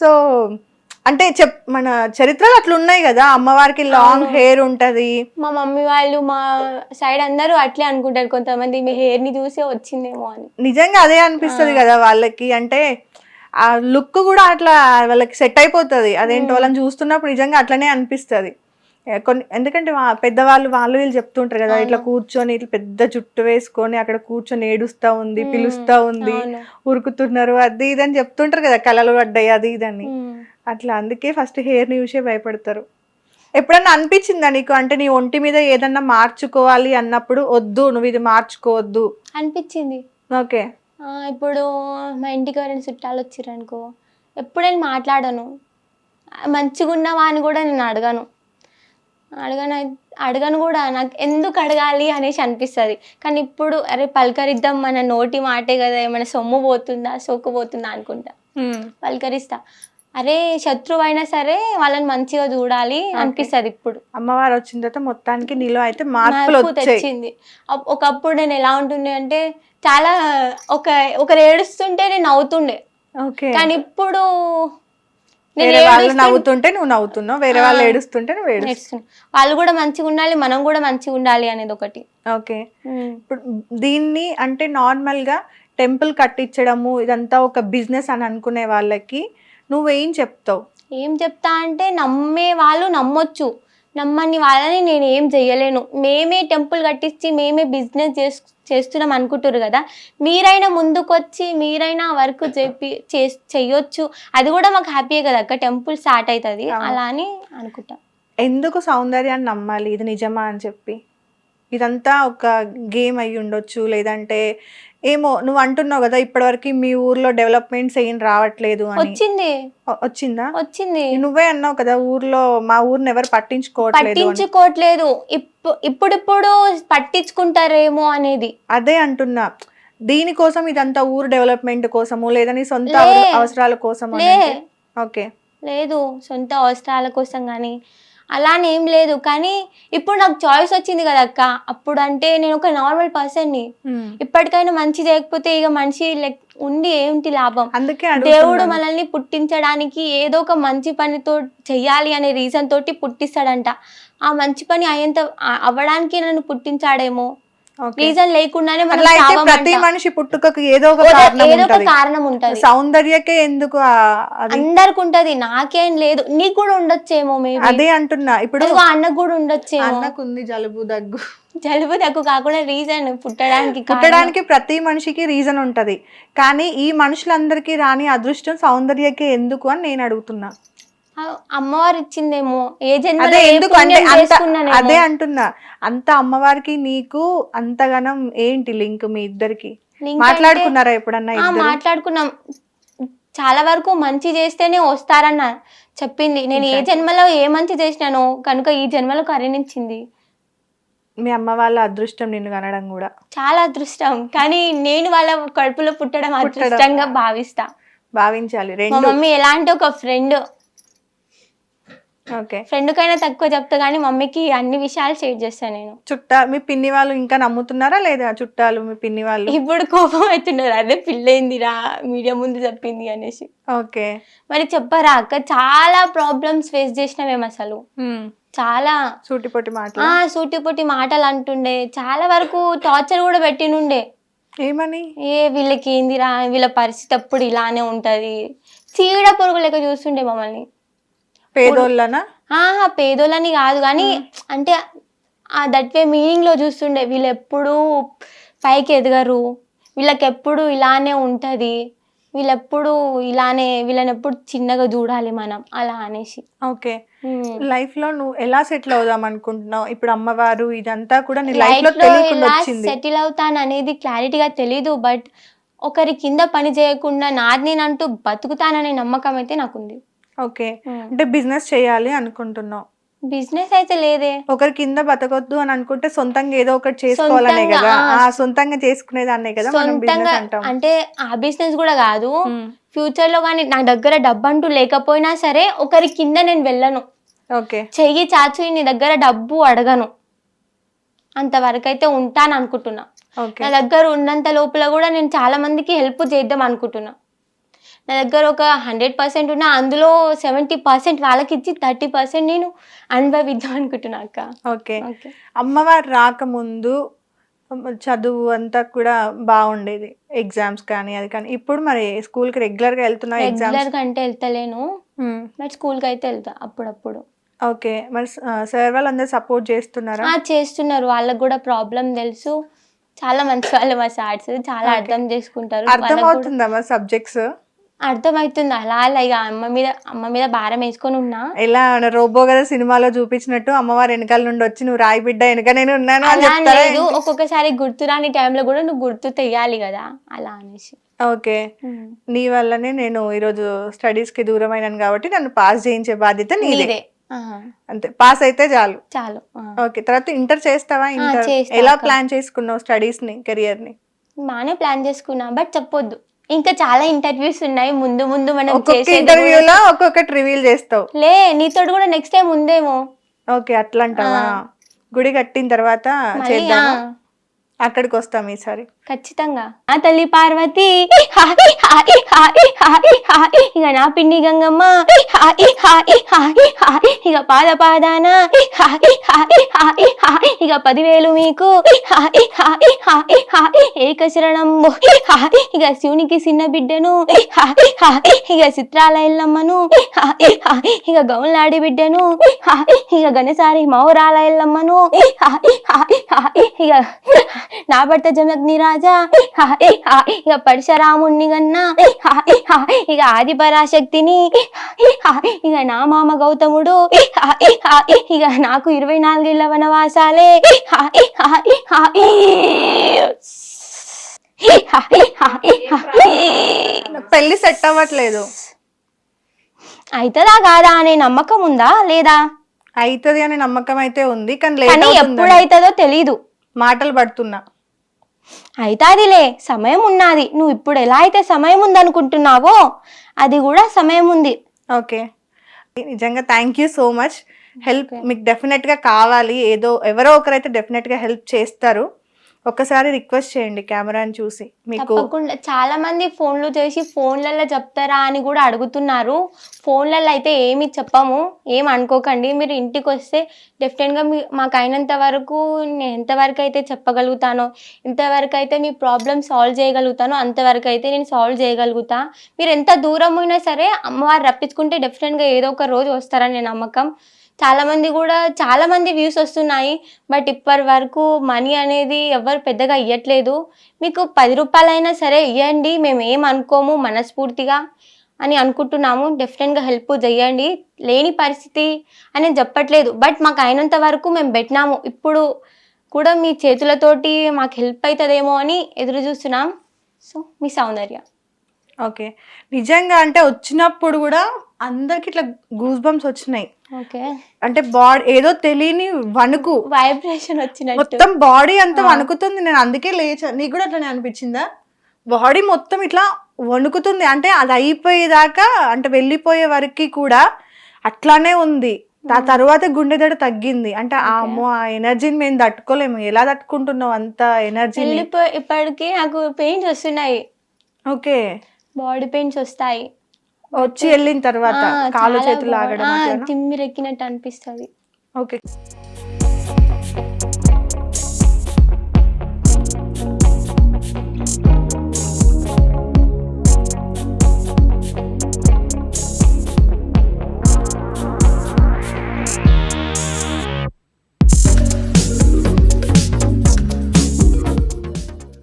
So అంటే చెప్ మన చరిత్రలు అట్లా ఉన్నాయి కదా అమ్మవారికి లాంగ్ హెయిర్ ఉంటది. మా మమ్మీ వాళ్ళు మా సైడ్ అందరూ అట్లే అనుకుంటారు కొంతమంది మీ హెయిర్ని చూసే వచ్చిందేమో అని. నిజంగా అదే అనిపిస్తది కదా వాళ్ళకి అంటే ఆ లుక్ కూడా అట్లా వాళ్ళకి సెట్ అయిపోతుంది. అదేంటి వాళ్ళని చూస్తున్నప్పుడు నిజంగా అట్లనే అనిపిస్తది. కొన్ని ఎందుకంటే పెద్దవాళ్ళు వాళ్ళు వీళ్ళు చెప్తుంటారు కదా ఇట్లా కూర్చొని ఇట్లా పెద్ద జుట్టు వేసుకొని అక్కడ కూర్చొని ఏడుస్తా ఉంది పిలుస్తా ఉంది. ఉరుకుతున్నారు అది ఇది అని చెప్తుంటారు కదా కళలు పడ్డాయి అది ఇదని. అట్లా అందుకే ఫస్ట్ హెయిర్ని చూసే భయపడతారు. ఎప్పుడన్నా అనిపించిందా నీకు? అంటే నీ ఒంటి మీద ఏదన్నా మార్చుకోవాలి అన్నప్పుడు వద్దు నువ్వు ఇది మార్చుకోవద్దు. అనిపించింది. ఓకే. ఇప్పుడు మా ఇంటికి ఎవరైనా చుట్టాలు వచ్చారు అనుకో ఎప్పుడు నేను మాట్లాడను. మంచిగా ఉన్నావా అని కూడా నేను అడగను. అడగను అడగను కూడా నాకు ఎందుకు అడగాలి అనేసి అనిపిస్తుంది. కానీ ఇప్పుడు అరే పలకరిద్దాం మన నోటి మాటే కదా ఏమైనా సొమ్ము పోతుందా సోకు పోతుందా అనుకుంటా. పలకరిస్తా. అరే శత్రువు అయినా సరే వాళ్ళని మంచిగా చూడాలి అనిపిస్తుంది ఇప్పుడు. అమ్మవారు వచ్చిన తర్వాత మొత్తానికి నీలో అయితే మార్పు తెచ్చింది. ఒకప్పుడు నేను ఎలా ఉంటుండే అంటే చాలా ఒక ఒకరు ఏడుస్తుంటే నేను నవ్వుతుండే. ఓకే. కానీ ఇప్పుడు వేరే వాళ్ళు నవ్వుతుంటే నువ్వు నవ్వుతున్నావు. వేరే వాళ్ళు ఏడుస్తుంటే నువ్వు ఏడు ఏడుస్తున్నా. వాళ్ళు కూడా మంచిగా ఉండాలి మనం కూడా మంచిగా ఉండాలి అనేది ఒకటి. ఓకే. ఇప్పుడు దీన్ని అంటే నార్మల్గా టెంపుల్ కట్టించడము ఇదంతా ఒక బిజినెస్ అని అనుకునే వాళ్ళకి నువ్వేం చెప్తావు? ఏం చెప్తా అంటే నమ్మే వాళ్ళు నమ్మొచ్చు. నమ్మని వాళ్ళని నేను ఏం చెయ్యలేను. మేమే టెంపుల్ కట్టించి మేమే బిజినెస్ చేస్ చేస్తున్నాం అనుకుంటారు కదా. మీరైనా ముందుకొచ్చి మీరైనా వర్క్ చెప్పి చేస్- చెయ్యొచ్చు. అది కూడా మాకు హ్యాపీయే కదా అక్క. టెంపుల్ స్టార్ట్ అవుతుంది అలా అని అనుకుంటా. ఎందుకు సౌందర్యాన్ని నమ్మాలి? ఇది నిజమా అని చెప్పి. ఇదంతా ఒక గేమ్ అయి ఉండొచ్చు లేదంటే ఏమో నువ్వు అంటున్నావు కదా ఇప్పటివరకు మీ ఊర్లో డెవలప్మెంట్స్ ఏం రావట్లేదు అని. వచ్చింది. వచ్చిందా? వచ్చింది. నువ్వే అన్నావు కదా ఊర్లో మా ఊరిని ఎవరు పట్టించుకోవట్లేదు. పట్టించుకోవట్లేదు. ఇప్పు ఇప్పుడిప్పుడు పట్టించుకుంటారేమో అనేది. అదే అంటున్నా. దీనికోసం ఇదంతా ఊరు డెవలప్మెంట్ కోసము లేదా నీ సొంత అవసరాల కోసం ఓకే. లేదు సొంత అవసరాల కోసం కానీ అలానే ఏం లేదు. కానీ ఇప్పుడు నాకు చాయిస్ వచ్చింది కదా అక్క. అప్పుడు అంటే నేను ఒక నార్మల్ పర్సన్ని ఇప్పటికైనా మంచి చేయకపోతే ఇక మనిషి లైక్ ఉండి ఏంటి లాభం? అందుకే దేవుడు. మనల్ని పుట్టించడానికి ఏదో ఒక మంచి పనితో చెయ్యాలి అనే రీజన్ తోటి పుట్టిస్తాడంట. ఆ మంచి పని అయ్యేంత అవ్వడానికి నన్ను పుట్టించాడేమో. రీజన్ లేకుండానే అయితే. ప్రతి మనిషి పుట్టుకకు ఏదో ఒక ఏదో- కారణం ఒక ఉంటది కారణం ఉంటది. సౌందర్యకే ఎందుకు అందరికి ఉంటది నాకేం లేదు. నీకు కూడా ఉండొచ్చేమో మేబీ అదే అంటున్నా. ఇప్పుడు అన్నకు కూడా ఉండొచ్చేమో. అన్నకుంది జలుబు దగ్గు. జలుబు దగ్గు కాకుండా రీజన్ పుట్టడానికి. పుట్టడానికి ప్రతి మనిషికి రీజన్ ఉంటది. కానీ ఈ మనుషులందరికీ రాని అదృష్టం సౌందర్యకే ఎందుకు అని నేను అడుగుతున్నా. అమ్మవారు ఇచ్చిందేమో ఏ జన్మలో అదే ఎందుకు? అంటే. అదే అంటున్నా. అంత అమ్మవారికి నీకు అంతగానం ఏంటి లింక్ మీ ఇద్దరికి? మాట్లాడుకున్నారా ఎప్పుడన్నా మాట్లాడుకున్నాం. చాలా వరకు మంచి చేస్తేనే వస్తారన్న చెప్పింది. నేను ఏ జన్మలో ఏ మంచి చేసినానో కనుక ఈ జన్మలో కరుణించింది. మీ అమ్మ వాళ్ళ అదృష్టం నిన్ను కనడం కూడా. చాలా అదృష్టం. కానీ నేను వాళ్ళ కడుపులో పుట్టడం అదృష్టంగా భావిస్తా. భావించాలి. మా మమ్మీ ఎలాంటి ఒక ఫ్రెండ్ ఓకే. ఫ్రెండ్ కైనా తక్కువ చెప్తా కానీ మమ్మీకి అన్ని విషయాలు షేర్ చేస్తాను నేను. చుట్టా మీ పిన్ని వాళ్ళు ఇంకా నమ్ముతున్నారా లేదా చుట్టాలు మీ పిన్ని వాళ్ళు? ఇప్పుడు కోపం అవుతున్నారు. అదే పిల్లైందిరా మీడియా ముందు చెప్పింది అనేసి. ఓకే. మరి చెప్పరా అక్క చాలా ప్రాబ్లమ్స్ ఫేస్ చేసినా మేము అసలు. చాలా. సూటిపోటి మాటలు. సూటిపుటి మాటలు అంటుండే. చాలా వరకు టార్చర్ కూడా పెట్టినుండే. ఏమని? ఏ వీళ్ళకి ఏందిరా వీళ్ళ పరిస్థితి అప్పుడు ఇలానే ఉంటది. చీడ పురుగు లెక్క చూస్తుండే మమ్మల్ని. పేదోళ్ళనా? ఆహా పేదోళ్ళని కాదు కానీ అంటే ఆ దట్ వే మీనింగ్లో చూస్తుండే వీళ్ళు ఎప్పుడు పైకి ఎదగరు. వీళ్ళకి ఎప్పుడు ఇలానే ఉంటది. వీళ్ళెప్పుడు ఇలానే వీళ్ళని ఎప్పుడు చిన్నగా చూడాలి మనం. అలా అనేసి. ఓకే. లైఫ్లో నువ్వు ఎలా సెటిల్ అవుదాం అనుకుంటున్నావు? ఇప్పుడు అమ్మవారు ఇదంతా కూడా నీ లైఫ్లో తెలియకుండా వచ్చింది. సెటిల్ అవుతాను అనేది క్లారిటీగా తెలీదు బట్ ఒకరి కింద పని చేయకుండా నాది నేనంటూ బతుకుతాననే నమ్మకం అయితే నాకుంది. ఓకే. అంటే బిజినెస్ చేయాలి అనుకుంటున్నావు. బిజినెస్ అయితే లేదే. ఒకరి కింద బతకొద్దు అని అనుకుంటే సొంతంగా ఏదో ఒకటి చేసుకోవాలనే కదా. ఆ. సొంతంగా చేసుకునేదాన్నే కదా మనం సొంతంగా బిజినెస్ అంటాం. అంటే ఆ బిజినెస్ కూడా కాదు. ఫ్యూచర్లో కానీ నా దగ్గర డబ్బు అంటూ లేకపోయినా సరే ఒకరి కింద నేను వెళ్ళను. ఓకే. చెయ్యి చాచి నీ దగ్గర డబ్బు అడగను. అంతవరకు అయితే ఉంటాను అనుకుంటున్నా నా దగ్గర ఉన్నంత లోపల కూడా నేను చాలా మందికి హెల్ప్ చేద్దాం అనుకుంటున్నా నా దగ్గర ఒక హండ్రెడ్ పర్సెంట్ ఉన్నా అందులో సెవెంటీ పర్సెంట్ వాళ్ళకి ఇచ్చి థర్టీ పర్సెంట్ నేను అనుభవిద్దాం అనుకుంటున్నా అక్క. ఓకే. అమ్మవారు రాకముందు చదువు అంతా కూడా బాగుండేది ఎగ్జామ్స్ కానీ అది కానీ. ఇప్పుడు మరి స్కూల్కి రెగ్యులర్గా వెళ్తున్నా రెగ్యులర్గా అంటే వెళ్తలేను. బట్ స్కూల్కి అయితే వెళ్తా అప్పుడప్పుడు. ఓకే. మరి సార్ వాళ్ళు అందరు సపోర్ట్ చేస్తున్నారా? చేస్తున్నారు. వాళ్ళకి కూడా ప్రాబ్లం తెలుసు. చాలా మంచి వాళ్ళు మా సార్స్. చాలా. అర్థం చేసుకుంటారు. అర్థం అవుతుందా మరి సబ్జెక్ట్స్? అర్థమవుతుంది అలా అలా ఇక అమ్మ మీద అమ్మ మీద భారం వేసుకొని ఉన్నా. ఎలా రోబో కదా సినిమాలో చూపించినట్టు అమ్మవారు వెనకాల నుండి వచ్చి నువ్వు రాయి బిడ్డ వెనక నేను ఉన్నాను అని అలా చెప్తారా లేదు. ఒక్కొక్కసారి గుర్తురాని టైంలో కూడా నువ్వు గుర్తు తెయ్యాలి కదా. అలా అనేసి. ఓకే. నీ వల్లనే నేను ఈరోజు స్టడీస్కి దూరం అయినాను కాబట్టి నన్ను పాస్ చేయించే బాధ్యత నీదే. నీదే. ఆహా, అంతే. పాస్ అయితే చాలు. చాలు. ఆ. ఓకే. తర్వాత ఇంటర్ చేస్తావా? ఇంటర్ చేస్తా ఎలా అక్క. ప్లాన్ చేసుకున్నావు స్టడీస్ని కెరియర్ని బాగానే ప్లాన్ చేసుకున్నా బట్ చెప్పొద్దు. ఇంకా చాలా ఇంటర్వ్యూస్ ఉన్నాయి. ముందు ముందు మనం ఒక్కొక్క ఇంటర్వ్యూలో ఒక్కొక్కటి రివీల్ చేస్తావు. లే నీతోటి కూడా నెక్స్ట్ టైం ఉందేమో. ఓకే అట్లా అంటావా. గుడి కట్టిన తర్వాత చేద్దామా? అక్కడికి వస్తాం ఈసారి. ఖచ్చితంగా ఆ తల్లి పార్వతి ఇక నా పిండి గంగమ్మ ఇక పాద పాదాన ఇక పదివేలు మీకు హాయ్ హాయ్ ఇక శివునికి చిన్న బిడ్డను ఇక చిత్రాల ఎల్లమ్మను ఇక గౌన్లాడి బిడ్డను ఇక గణసారి మౌరాల ఎల్లమ్మను ఇక నా భర్త జనగ్నిరాజ్ రాజా ఇక పరశురాముణ్ణి హాయ్ ఇక ఆది పరాశక్తిని ఇక నా మామ గౌతముడు ఇక నాకు ఇరవై నాలుగేళ్ళ వనవాసాలే పెళ్ళి సెట్ అవ్వట్లేదు అవుతుందా కాదా అనే నమ్మకం ఉందా లేదా అవుతుంది అనే నమ్మకం అయితే ఉంది కానీ ఎప్పుడు అవుతుందో తెలీదు మాటలు పడుతున్నా అయితాదిలే సమయం ఉన్నది నువ్వు ఇప్పుడు ఎలా అయితే సమయం ఉందనుకుంటున్నావో అది కూడా సమయం ఉంది ఓకే. నిజంగా thank you so much help మీకు డెఫినెట్గా కావాలి. ఏదో ఎవరో ఒకరైతే డెఫినెట్గా హెల్ప్ చేస్తారు. ఒకసారి రిక్వెస్ట్ చేయండి కెమెరాని చూసి మీకు. తప్పకుండా. చాలా మంది ఫోన్లు చేసి ఫోన్లలో చెప్తారా అని కూడా అడుగుతున్నారు. ఫోన్లలో అయితే ఏమి చెప్పము ఏం అనుకోకండి. మీరు ఇంటికి వస్తే డెఫినెట్గా మీ మాకు అయినంత వరకు నేను ఎంతవరకు అయితే చెప్పగలుగుతానో ఎంతవరకు అయితే మీ ప్రాబ్లమ్ సాల్వ్ చేయగలుగుతానో అంతవరకు అయితే నేను సాల్వ్ చేయగలుగుతా. మీరు ఎంత దూరం అయినా సరే అమ్మవారు రప్పించుకుంటే డెఫినెట్గా ఏదో ఒక రోజు వస్తారని నమ్మకం. చాలామంది కూడా చాలామంది వ్యూస్ వస్తున్నాయి బట్ ఇప్పటి వరకు మనీ అనేది ఎవరు పెద్దగా ఇవ్వట్లేదు మీకు పది రూపాయలైనా సరే ఇవ్వండి మేము ఏం అనుకోము మనస్ఫూర్తిగా అని అనుకుంటున్నాము. డెఫినెట్గా హెల్ప్ చేయండి. లేని పరిస్థితి అని చెప్పట్లేదు. బట్ మాకు అయినంత వరకు మేము పెట్టినాము. ఇప్పుడు కూడా మీ చేతులతోటి మాకు హెల్ప్ అవుతుందేమో అని ఎదురు చూస్తున్నాం. సో మీ సౌందర్య. ఓకే. నిజంగా అంటే వచ్చినప్పుడు కూడా అందరికి ఇట్లా గూస్ బంప్స్ వచ్చినాయి. ఓకే. అంటే బాడీ ఏదో తెలియని వణుకు. వైబ్రేషన్ వచ్చినట్టు. మొత్తం బాడీ అంతా వణుకుతుంది. నేను అందుకే లేచా నీకు కూడా అట్లనే అనిపించిందా? బాడీ మొత్తం ఇట్లా వణుకుతుంది. అంటే అది అయిపోయేదాకా అంటే వెళ్ళిపోయే వరకు కూడా అట్లానే ఉంది. ఆ తర్వాత గుండె దడ తగ్గింది. అంటే ఆ అమ్మో ఆ ఎనర్జీని మేము తట్టుకోలేము. ఎలా తట్టుకుంటున్నావు అంత వెళ్ళిపోయి ఇప్పటికి నాకు పెయిన్స్ వస్తున్నాయి. ఓకే. బాడీ పెయిన్స్ వస్తాయి. వచ్చి వెళ్ళిన తర్వాత చాలా చేతులు ఆగడం? తిమ్మిరెక్కినట్టు అనిపిస్తుంది. ఓకే.